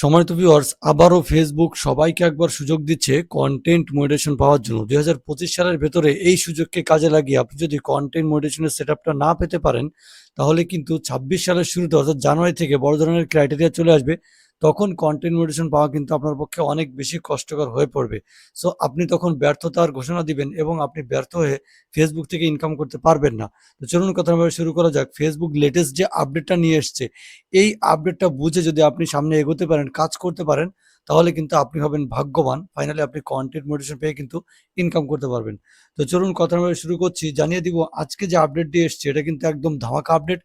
সম্মানিত ভিউয়ার্স আবারও ফেসবুক সবাইকে একবার সুযোগ দিচ্ছে কন্টেন্ট মডিটেশন পাওয়ার জন্য। দুই হাজার পঁচিশ সালের ভেতরে এই সুযোগকে কাজে লাগিয়ে আপনি যদি কন্টেন্ট মডিটেশনের সেট না পেতে পারেন, তাহলে কিন্তু ছাব্বিশ সালের শুরুতে, অর্থাৎ জানুয়ারি থেকে বড় ধরনের ক্রাইটেরিয়া চলে আসবে। তখন কন্টেন্ট মনিটেশন পাওয়া কিন্তু আপনার পক্ষে অনেক বেশি কষ্টকর হয়ে পড়বে। সো আপনি তখন ব্যর্থতার ঘোষণা দিবেন এবং আপনি ব্যর্থ হয়ে ফেসবুক থেকে ইনকাম করতে পারবেন না। তো চলুন কথা শুরু করা যাক। ফেসবুক লেটেস্ট যে আপডেটটা নিয়ে এসছে, এই আপডেটটা বুঝে যদি আপনি সামনে এগোতে পারেন, কাজ করতে পারেন, তাহলে কিন্তু আপনি হবেন ভাগ্যবান। ফাইনালি আপনি কন্টেন্ট মোটিভেশন পেয়ে কিন্তু ইনকাম করতে পারবেন। তো চলুন কথা শুরু করছি। জানিয়ে দিব আজকে যে আপডেটটি এসছে, এটা কিন্তু একদম ধামাকা আপডেট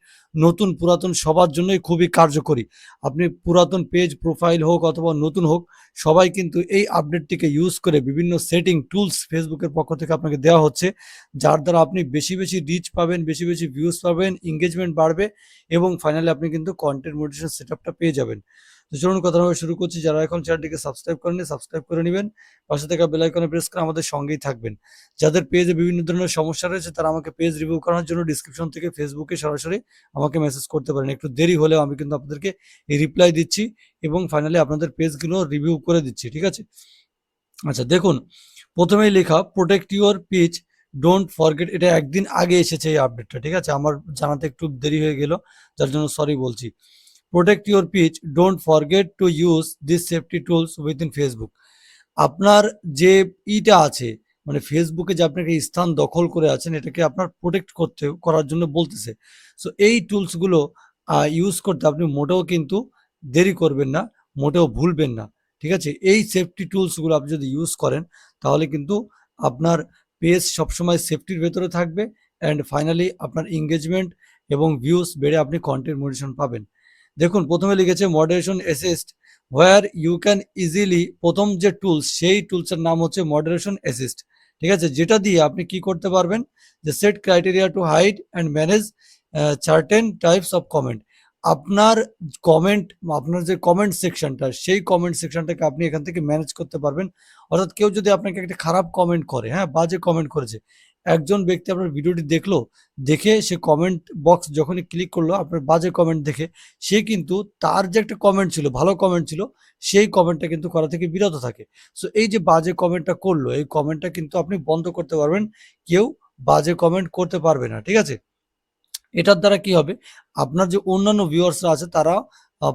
নতুন পুরাতন সবার জন্যই খুবই কার্যকরী। আপনি পুরাতন পেজ প্রোফাইল হোক অথবা নতুন হোক, সবাই কিন্তু এই আপডেটটিকে ইউজ করে বিভিন্ন সেটিং টুলস ফেসবুকের পক্ষ থেকে আপনাকে দেওয়া হচ্ছে, যার দ্বারা আপনি বেশি বেশি রিচ পাবেন, বেশি বেশি ভিউজ পাবেন এঙ্গেজমেন্ট বাড়বে এবং ফাইনালি আপনি কিন্তু কন্টেন্ট মোটিভেশন সেটআপটা পেয়ে যাবেন। তো চলুন কথা হবে শুরু করছি, যারা এখন চ্যানেলটিকে সাবস্ক্রাইব করেনি সাবস্ক্রাইব করে নেবেন। পাশে থাকা বেল আইকনে প্রেস করে আমাদের সঙ্গেই থাকবেন। যাদের পেজে বিভিন্ন ধরনের সমস্যা রয়েছে, তারা আমাকে পেজ রিভিউ করার জন্য ডিসক্রিপশন থেকে ফেসবুকে সরাসরি আমাকে মেসেজ করতে পারেন। একটু দেরি হলেও আমি কিন্তু আপনাদেরকে রিপ্লাই দিচ্ছি এবং ফাইনালি আপনাদের পেজগুলো রিভিউ করে দিচ্ছি, ঠিক আছে? আচ্ছা দেখুন, প্রথমেই লেখা protect your page don't forget এটা একদিন আগে এসেছে এই আপডেটটা ঠিক আছে? আমার জানাতে একটু দেরি হয়ে গেল, যার জন্য সরি বলছি। Protect your page don't forget to use this safety tools with in Facebook আপনার যে ইটা আছে মানে ফেসবুকে যে আপনাকে স্থান দখল করে আছেন, এটাকে আপনার প্রোটেক্ট করতে, করার জন্য বলতেছে। সো এই টুলসগুলো ইউজ করতে আপনি মোটেও কিন্তু দেরি করবেন না, মোটেও ভুলবেন না। ঠিক আছে? এই সেফটি টুলসগুলো আপনি যদি ইউজ করেন, তাহলে কিন্তু আপনার পেজ সবসময় সেফটির ভেতরে থাকবে অ্যান্ড ফাইনালি আপনার এঙ্গেজমেন্ট এবং ভিউস বেড়ে আপনি কন্টেন্ট মোটিভেশন পাবেন। দেখুন, প্রথমে লিখেছে moderation assist where you can easily প্রথম যে টুলস সেই টুলসের নাম হচ্ছে মডারেশন অ্যাসিস্ট ঠিক আছে? যেটা দিয়ে আপনি কি করতে পারবেন? যে set criteria to hide and manage certain types of comment আপনার কমেন্ট আপনার যে কমেন্ট সেকশনটা সেই কমেন্ট সেকশনটাকে আপনি এখান থেকে ম্যানেজ করতে পারবেন। অর্থাৎ কেউ যদি আপনাকে একটা খারাপ কমেন্ট করে হ্যাঁ বাজে কমেন্ট করেছে একজন ব্যক্তি আপনার ভিডিওটি দেখল, দেখে সে কমেন্ট বক্স যখনই ক্লিক করল, আপনার বাজে কমেন্ট দেখে, সে কিন্তু তার যে একটা কমেন্ট ছিল, ভালো কমেন্ট ছিল, সেই কমেন্টটা কিন্তু করা থেকে বিরত থাকে। সো এই যে বাজে কমেন্টটা করল, এই কমেন্টটা কিন্তু আপনি বন্ধ করতে পারবেন, কেউ বাজে কমেন্ট করতে পারবে না, ঠিক আছে? এটার দ্বারা কি হবে? আপনার যে অন্যান্য ভিউয়ার্সরা আছে তারা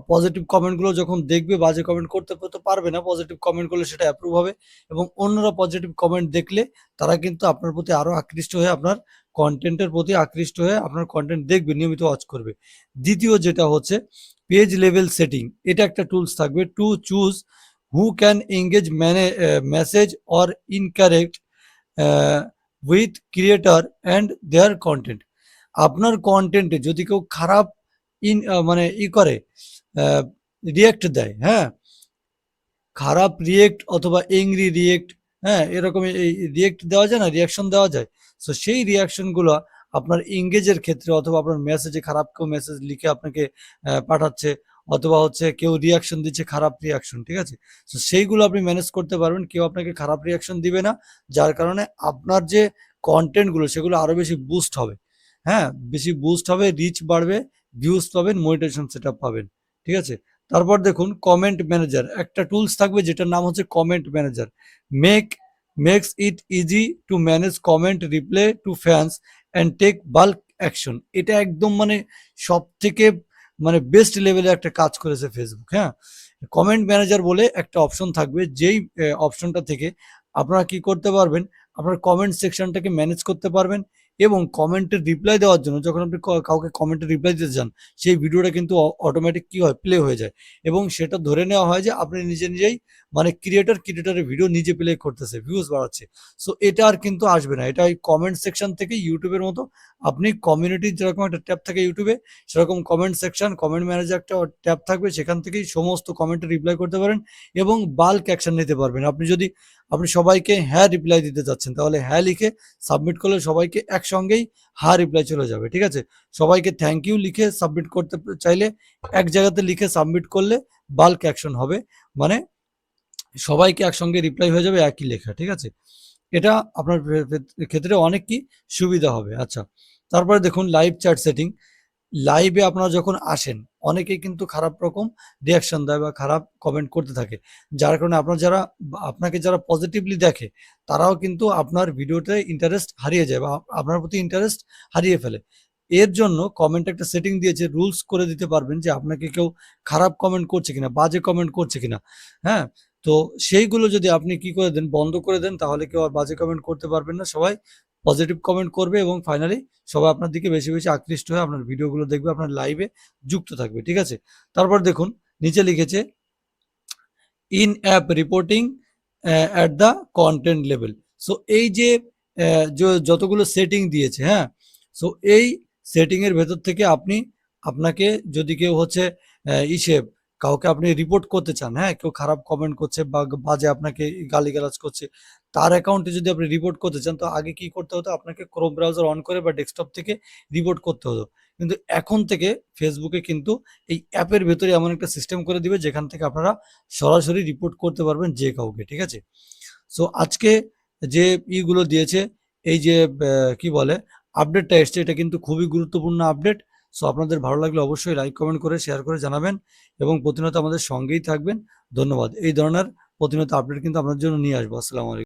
পজিটিভ কমেন্টগুলো যখন দেখবে, বাজে কমেন্ট করতে তো পারবে না পজিটিভ কমেন্ট করলে সেটা অ্যাপ্রুভ হবে এবং অন্যরা পজিটিভ কমেন্ট দেখলে তারা কিন্তু আপনার প্রতি আরও আকৃষ্ট হয়ে আপনার কন্টেন্টের প্রতি আকৃষ্ট হয়ে আপনার কন্টেন্ট দেখবে, নিয়মিত ওয়াচ করবে। দ্বিতীয় যেটা হচ্ছে পেজ লেভেল সেটিং এটা একটা টুলস থাকবে to choose who can engage many message or incorrect with creator and their content আপনার কন্টেন্টে যদি কেউ খারাপ ইন মানে ই করে রিয়েক্ট দেয় হ্যাঁ? খারাপ রিয়েক্ট অথবা এংরি রিয়েক্ট হ্যাঁ? এরকম এই রিয়েক্ট দেওয়া যায় না রিয়াকশন দেওয়া যায়। সো সেই রিয়াকশনগুলো আপনার এঙ্গেজের ক্ষেত্রে অথবা আপনার মেসেজে খারাপ কেউ মেসেজ লিখে আপনাকে পাঠাচ্ছে অথবা হচ্ছে কেউ রিয়াকশন দিচ্ছে খারাপ রিয়াকশন ঠিক আছে? তো সেইগুলো আপনি ম্যানেজ করতে পারবেন, কেউ আপনাকে খারাপ রিয়াকশন দিবে না, যার কারণে আপনার যে কন্টেন্টগুলো সেগুলো আরও বেশি বুস্ট হবে হ্যাঁ? বেশি বুস্ট হবে রিচ বাড়বে ভিউজ পাবেন মনিটাইজেশন সেট পাবেন, ঠিক আছে? তারপর দেখুন কমেন্ট ম্যানেজার একটা টুলস থাকবে যেটার নাম হচ্ছে comment manager make makes it easy to manage comment reply to fans and take bulk action এটা একদম মানে সব থেকে মানে বেস্ট লেভেলে একটা কাজ করেছে ফেসবুক হ্যাঁ? কমেন্ট ম্যানেজার বলে একটা অপশন থাকবে, যেই অপশনটা থেকে আপনারা কি করতে পারবেন? আপনার কমেন্ট সেকশনটাকে ম্যানেজ করতে পারবেন। এবং কমেন্টের রিপ্লাই দেওয়ার জন্য যখন আপনি কাউকে কমেন্টে রিপ্লাই দিতে চান, সেই ভিডিওটা কিন্তু অটোমেটিক কি হয়? প্লে হয়ে যায়। এবং সেটা ধরে নেওয়া হয় যে আপনি নিজে নিজেই মানে ক্রিয়েটার ক্রিয়েটারের ভিডিও নিজে প্লে করতেছে ভিউজ বাড়াচ্ছে। সো এটা আর কিন্তু আসবে না। এটা কমেন্ট সেকশন থেকে ইউটিউবের মতো। আপনি কমিউনিটির যেরকম একটা ট্যাব থাকে ইউটিউবে সেরকম কমেন্ট সেকশন কমেন্ট ম্যানেজার একটা ট্যাব থাকবে, সেখান থেকেই সমস্ত কমেন্টে রিপ্লাই করতে পারেন এবং বাল্ক অ্যাকশন নিতে পারবেন। আপনি যদি আপনি সবাইকে হ্যাঁ রিপ্লাই দিতে চাচ্ছেন, তাহলে হ্যাঁ লিখে সাবমিট করলে সবাইকে একসঙ্গেই হ্যাঁ রিপ্লাই চলে যাবে, ঠিক আছে? সবাইকে থ্যাংক ইউ লিখে সাবমিট করতে চাইলে এক জায়গাতে লিখে সাবমিট করলে বাল্ক অ্যাকশন হবে মানে সবাইকে একসঙ্গে রিপ্লাই হয়ে যাবে একই লেখা, ঠিক আছে? এটা আপনার ক্ষেত্রে অনেক কি সুবিধা হবে আচ্ছা। তারপরে দেখুন লাইভ চ্যাট সেটিং লাইভে আপনারা যখন আসেন, অনেকেই কিন্তু খারাপ রকম রিয়াকশন দেয় বা খারাপ কমেন্ট করতে থাকে। যার কারণে আপনার যারা, আপনাকে যারা পজিটিভলি দেখে, তারাও কিন্তু আপনার ভিডিওতে ইন্টারেস্ট হারিয়ে যায় বা আপনার প্রতি ইন্টারেস্ট হারিয়ে ফেলে। এর জন্য কমেন্ট একটা সেটিং দিয়েছে রুলস করে দিতে পারবেন যে আপনাকে কেউ খারাপ কমেন্ট করছে কিনা, বাজে কমেন্ট করছে কিনা হ্যাঁ? তো সেইগুলো যদি আপনি কি করে দেন, বন্ধ করে দেন, তাহলে কেউ আর বাজে কমেন্ট করতে পারবেন না সবাই। পজিটিভ কমেন্ট করবে এবং ফাইনালি সবাই আপনার দিকে বেশি বেশি আকৃষ্ট হয়ে আপনার ভিডিওগুলো দেখবে, আপনার লাইভে যুক্ত থাকবে, ঠিক আছে? তারপর দেখুন, নিচে লিখেছে in app reporting at the content level so এই যে যতগুলো সেটিং দিয়েছে হ্যাঁ? সো এই সেটিংয়ের ভেতর থেকে আপনি, আপনাকে যদি কেউ হচ্ছে ইসে কাউকে আপনি রিপোর্ট করতে চান হ্যাঁ? কেউ খারাপ কমেন্ট করছে বা বাজে আপনাকে গালিগালাজ করছে তার অ্যাকাউন্টে যদি আপনি রিপোর্ট করতে চান, তো আগে কি করতে হতো? আপনাকে ক্রোম ব্রাউজার অন করে বা ডেস্কটপ থেকে রিপোর্ট করতে হতো। কিন্তু এখন থেকে ফেসবুকে কিন্তু এই অ্যাপের ভেতরে এমন একটা সিস্টেম করে দিবে, যেখান থেকে আপনারা সরাসরি রিপোর্ট করতে পারবেন যে কাউকে, ঠিক আছে? সো আজকে যে ইগুলো দিয়েছে, এই যে কি বলে আপডেটটা এসছে, এটা কিন্তু খুবই গুরুত্বপূর্ণ আপডেট সো আপনাদের ভালো লাগলে অবশ্যই লাইক কমেন্ট করে শেয়ার করে জানাবেন এবং প্রতিনিয়ত আমাদের সঙ্গেই থাকবেন। ধন্যবাদ। এই ধরনের প্রতিনিয়ত আপডেট কিন্তু আপনার জন্য নিয়ে আসব। আসসালামু আলাইকুম।